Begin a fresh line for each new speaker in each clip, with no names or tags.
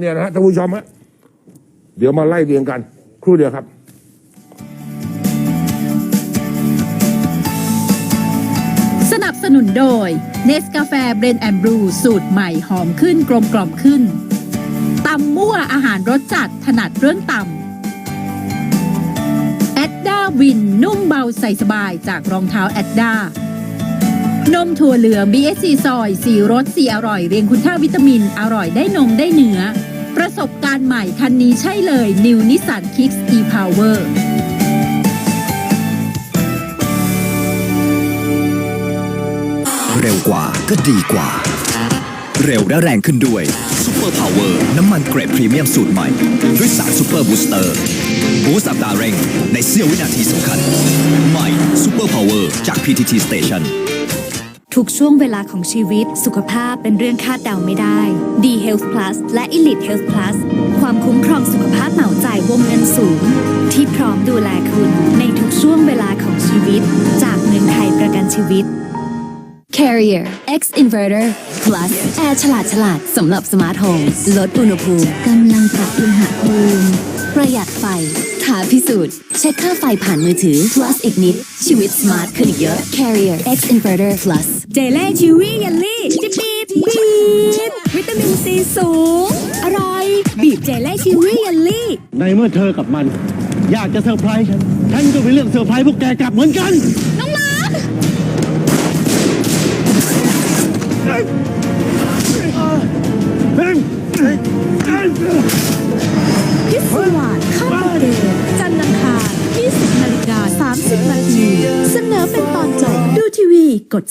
เนี่ยนะฮะท่านผู้ชมฮะเดี๋ยวมาไล่เรียงกัน ครู่เดียวครับ
สนับสนุนโดยเนสกาแฟเบรนแอนบรูสูตรใหม่หอมขึ้นกลมกล่อมขึ้นตำมั่วอาหารรสจัดถนัดเรื่องตำแอดด้าวินนุ่มเบาใส่สบายจากรองเท้าแอดด้านมถั่วเหลือง BSC ซอยสีรสสีอร่อย เรียงคุณค่าวิตามิน อร่อยได้นมได้เนื้อ ประสบการณ์ใหม่คันนี้ใช่เลย New Nissan Kicks e-Power
เร็วกว่าก็ดีกว่า เร็วและแรงขึ้นด้วย Super Power น้ำมันเกรดพรีเมียมสูตรใหม่ ด้วยสาร Super Booster บูสต์อัตราเร่งในเสี้ยววินาทีสำคัญ ใหม่ Super Power จาก PTT Station
ทุกช่วงเวลาของชีวิต สุขภาพเป็นเรื่องคาดเดาไม่ได้ D Health Plus และ Elite Health Plus ความคุ้มครองสุขภาพเหมาจ่ายวงเงินสูง ที่พร้อมดูแลคุณในทุกช่วงเวลาของชีวิต จากเมืองไทยประกันชีวิต
Carrier X Inverter Plus แอร์ฉลาดฉลาดสำหรับสมาร์ทโฮมลดอุณหภูมิกำลังปรับอุณหภูมิประหยัดไฟ ท้าพิสูจน์ เช็คค่าไฟผ่านมือถือ Plus อีกนิด ชีวิตสมาร์ทขึ้นอีกเยอะ Carrier X Inverter Plus
เจเล่ชิวี่เยลลี่จิบบีบบีบวิตามินซีสูง อร่อย บีบเจเล่ชิวี่เยลลี่
ในเมื่อเธอกับมัน อยากจะเซอร์ไพรส์ฉัน ฉันก็มีเรื่องเซอร์ไพรส์พวกแกกลับเหมือนกัน น้องรัก
พิ นาทีเสนอเป็นตอนจบ ดูทีวีกด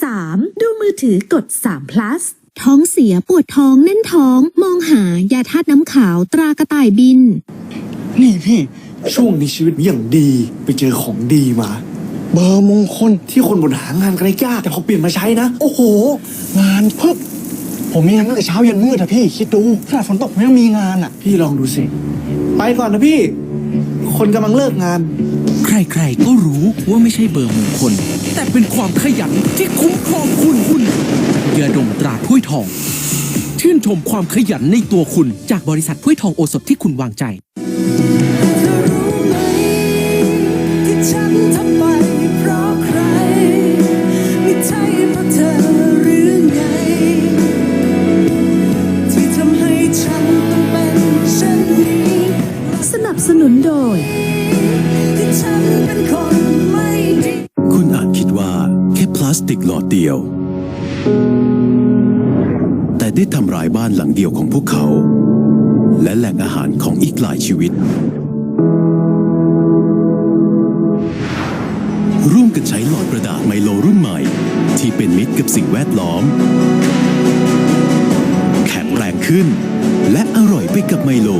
33 ดูมือถือกด3 plus
ท้องเสียปวดท้องแน่นท้อง มองหายาธาตุน้ำขาวตรากระต่ายบิน
นี่พี่ ช่วงนี้ชีวิตอย่างดีไปเจอของดีมา เบอร์มงคลที่คนบนหางานกันยากแต่พอเปลี่ยนมาใช้นะ โอ้โห งานพึบผมมีงานตั้งแต่เช้ายันมืดอะพี่ คิดดูขนาดฝนตกผมยังมีงานอะพี่ลองดูสิ ไปก่อนนะพี่ คนกำลังเลิกงาน
ใครๆก็รู้ว่าไม่ใช่เบอร์มงคล แต่เป็นความขยันที่คุ้มครองคุณคุณยาดมตราถ้วยทอง ชื่นชมความขยันในตัวคุณจากบริษัทถ้วยทองโอสถที่คุณวางใจ
คิ
ด
ว่าแค่พลาสติกหลอดเดียว แต่ได้ทำลายบ้านหลังเดียวของพวกเขา และแหล่งอาหารของอีกหลายชีวิต ร่วมกันใช้หลอดกระดาษไมโลรุ่นใหม่ ที่เป็นมิตรกับสิ่งแวดล้อม แข็งแรงขึ้น และอร่อยไปกับไมโล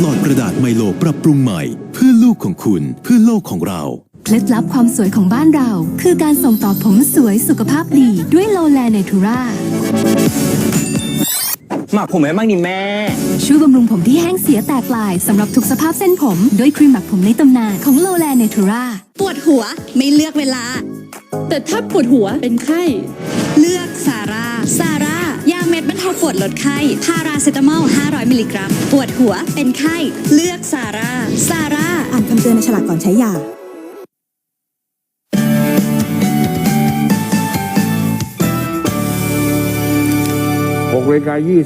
หลอดกระดาษไมโลปรับปรุงใหม่ เพื่อลูกของคุณเพื่อโลกของเรา
เคล็ดลับความสวยของบ้านเรา คือการส่งต่อผมสวยสุขภาพดีด้วยโลแลเนทูรา
หมักผมให้บ้างดิแม่
ช่วยบำรุงผมที่แห้งเสียแตกลายสำหรับทุกสภาพเส้นผม ด้วยครีมหมักผมในตำนานของโลแลเนทูรา
ปวดหัวไม่เลือกเวลา
แต่ถ้าปวดหัวเป็นไข้
เลือกซาร่าซาร่ายาเม็ดบรรเทาปวดลดไข้พาราเซตามอล 500 มิลลิกรัม ปวดหัวเป็นไข้ เลือกซาร่าซาร่า
อ่านคำเตือนในฉลากก่อนใช้ยา
ဝေကာယိ